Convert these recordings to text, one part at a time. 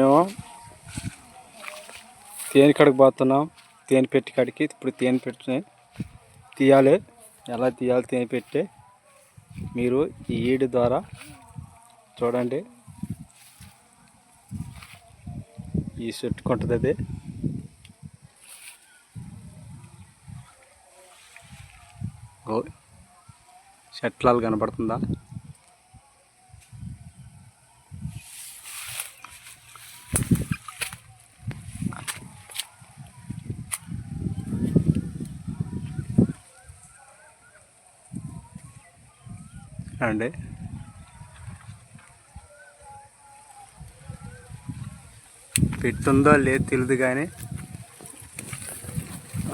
మేము తేనె కాడికి పోతున్నాం. తేనె పెట్టి కాడికి ఇప్పుడు తేనె పెట్టి తీయాలి. ఎలా తీయాలి తేనె పెట్టి మీరు ఈ ఈడు ద్వారా చూడండి. ఈ చుట్టుకుంటుంది అది. ఓ కనబడుతుందా అండి. పెట్టుందో లేదు తెలియదు కానీ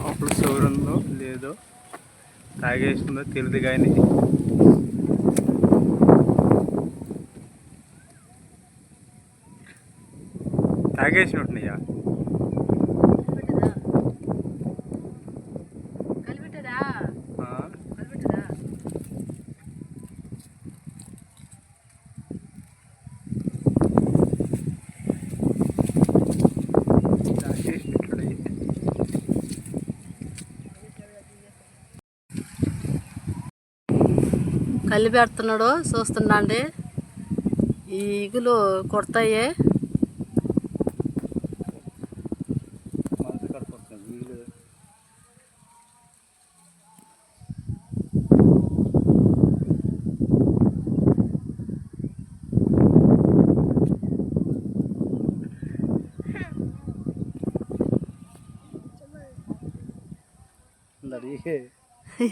అప్పుడు సోరు ఉందో లేదో తాగేసిందో తెలియదు కానీ. తాగేసినట్టున్నాయా? కళ్ళు పెడుతున్నాడు చూస్తున్నాండి. ఈ ఈగులు కొడతాయి.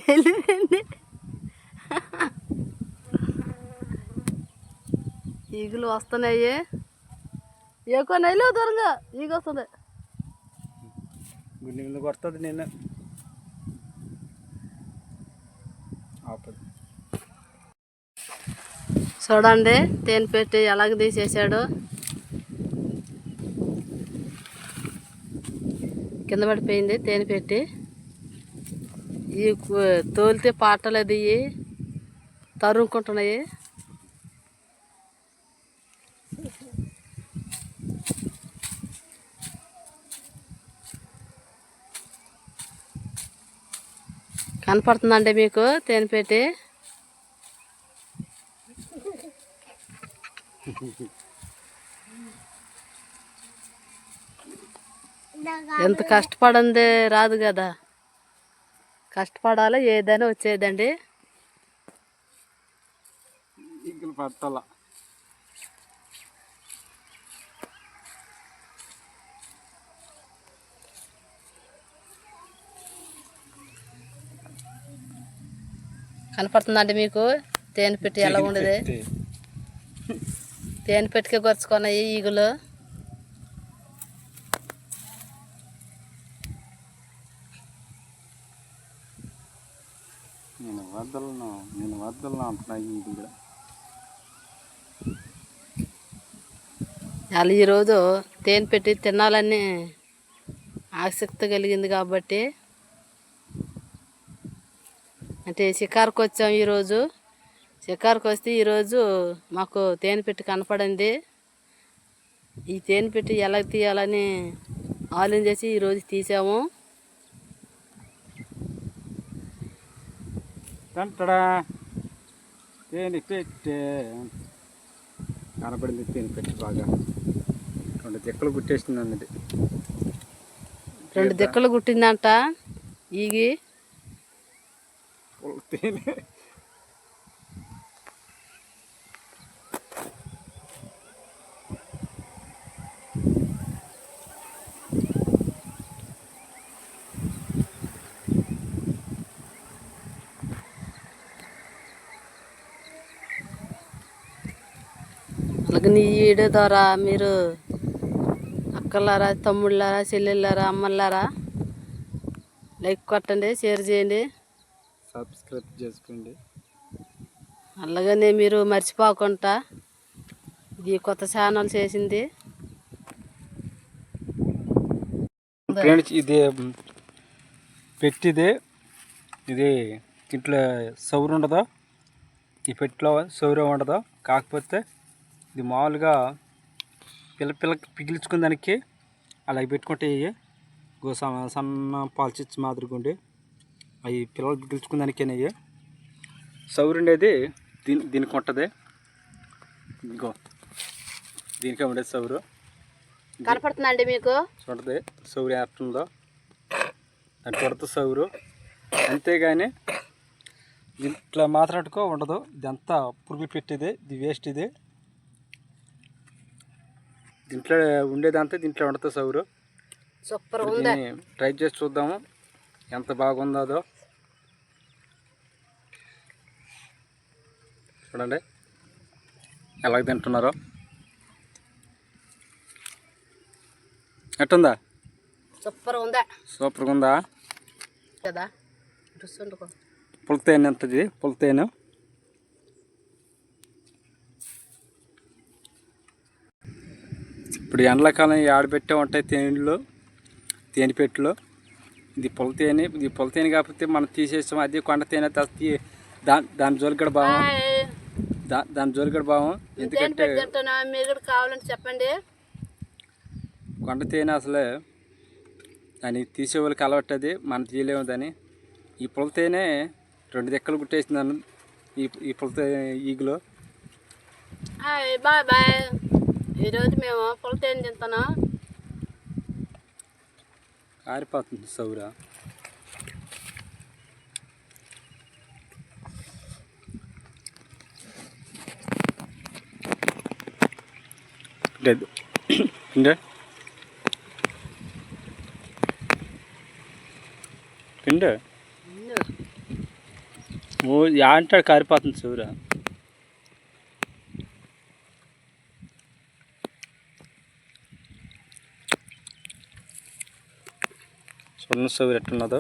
వెళ్ళిపోయింది ఈగులు వస్తున్నాయి ఎక్కువ నైలు దూరంగా ఈగ వస్తుంది గుండె మీద కొడుతుంది నేను చూడండి తేనె పెట్టి ఎలాగ తీసేసాడు కింద పడిపోయింది తేనె పెట్టి ఈ తోలితే పాటలు అది తరుముకుంటున్నాయి కనపడుతుందండి మీకు తేనె ఎంత కష్టపడింది రాదు కదా. కష్టపడాలి ఏదైనా వచ్చేదండి. ఈగలు పట్టాల కనపడుతుందండి మీకు? తేనె పెట్టి ఎలా ఉండేది. తేనె పెట్టికే గొరుచుకున్నాయి ఈగులు. నేను వద్దలను నేను వద్దలను అంటున్నా ఈగలు కూడా. వాళ్ళు ఈరోజు తేనె పెట్టి తినాలని ఆసక్తి కలిగింది కాబట్టి అంటే షికారుకు వచ్చాం ఈరోజు. షికారుకు వస్తే ఈరోజు మాకు తేనె పెట్టి కనపడింది. ఈ తేనె పెట్టి ఎలా తీయాలని ఆలోచన చేసి ఈరోజు తీసాము. టంటడా తేనె పెట్టే కనపడింది తేనె పెట్టి బాగా. రెండు చెక్కలు పుట్టేసింది అన్నది రెండు దిక్కలు కుట్టిందంట ఈగి. తేనె అలాగే నీ వీడియో ద్వారా మీరు? అక్కలారా తమ్ముళ్ళారా చెల్లెళ్ళారా అమ్మలారా లైక్ కొట్టండి షేర్ చేయండి. సబ్స్క్రైబ్ చేసుకోండి. అలాగనే మీరు మర్చిపోకుండా ఇది కొత్త ఛానల్ చేసింది. ఫ్రెండ్స్ ఇది పెట్టిది ఇది ఇట్లా సౌరు ఉండదు? ఈ పెట్టిలో సౌరం ఉండదు? కాకపోతే ఇది మామూలుగా పిల్ల పిల్ల పిగిల్చుకున్న దానికి అలాగ పెట్టుకుంటే ఇవి గో సన్న సన్న పాలు చిచ్చు మాదిరిగా ఉండి. అవి పిల్లలు పిగిల్చుకున్న దానికేనయ్యి సౌరు ఉండేది దీని దీనికి ఉంటుంది ఇగో దీనికే ఉండేది సౌరు. కనపడుతుందండి మీకు? చూడదు సౌరు ఏస్తుందో దాని కొడత సౌరు. అంతేగాని ఇట్లా మాత్రట్టుకో ఉండదు. ఇదంతా పురుగులు పెట్టేది ఇది వేస్ట్ ఇది. దీంట్లో ఉండేదంతా దీంట్లో ఉండదు సౌరు. సూపర్ ట్రై చేసి చూద్దాము. ఎంత బాగుందో అదో. చూడండి ఎలాగ తింటున్నారో. ఎట్టుందా? సూపర్ ఉందా? సూపర్గా ఉందా? కదా? పులతేను ఎంతది? పులతేను. ఇప్పుడు ఎండాకాలం ఈ ఆడబెట్టే ఉంటాయి తేనెలు తేనె పెట్టులు. ఇది పుల తేనె ఇది పుల తేనె కాకపోతే మనం తీసేసాం అది కొండ తేనె దాని దాని జోలికి కూడా భావం దా దాని జోలికి కూడా భావం తేనె ఎందుకంటే మీరు కూడా కావాలంటే చెప్పండి. కొండ తేనె అసలే దాన్ని తీసే వాళ్ళకి అలవట్టది మనం తీయలేము దాన్ని. ఈ పుల తేనె రెండు దెక్కలు కుట్టేసిందాను ఈ ఈ పుల ఈగులో. Bye bye. ఈరోజు మేము పులతేను తింటున్నాం. కారిపోతుంది సౌర. లేదు. పిండే పిండే ఓ యా అంటాడు కారిపోతుంది సౌర. చూడండి సౌర ఎట్టున్నదో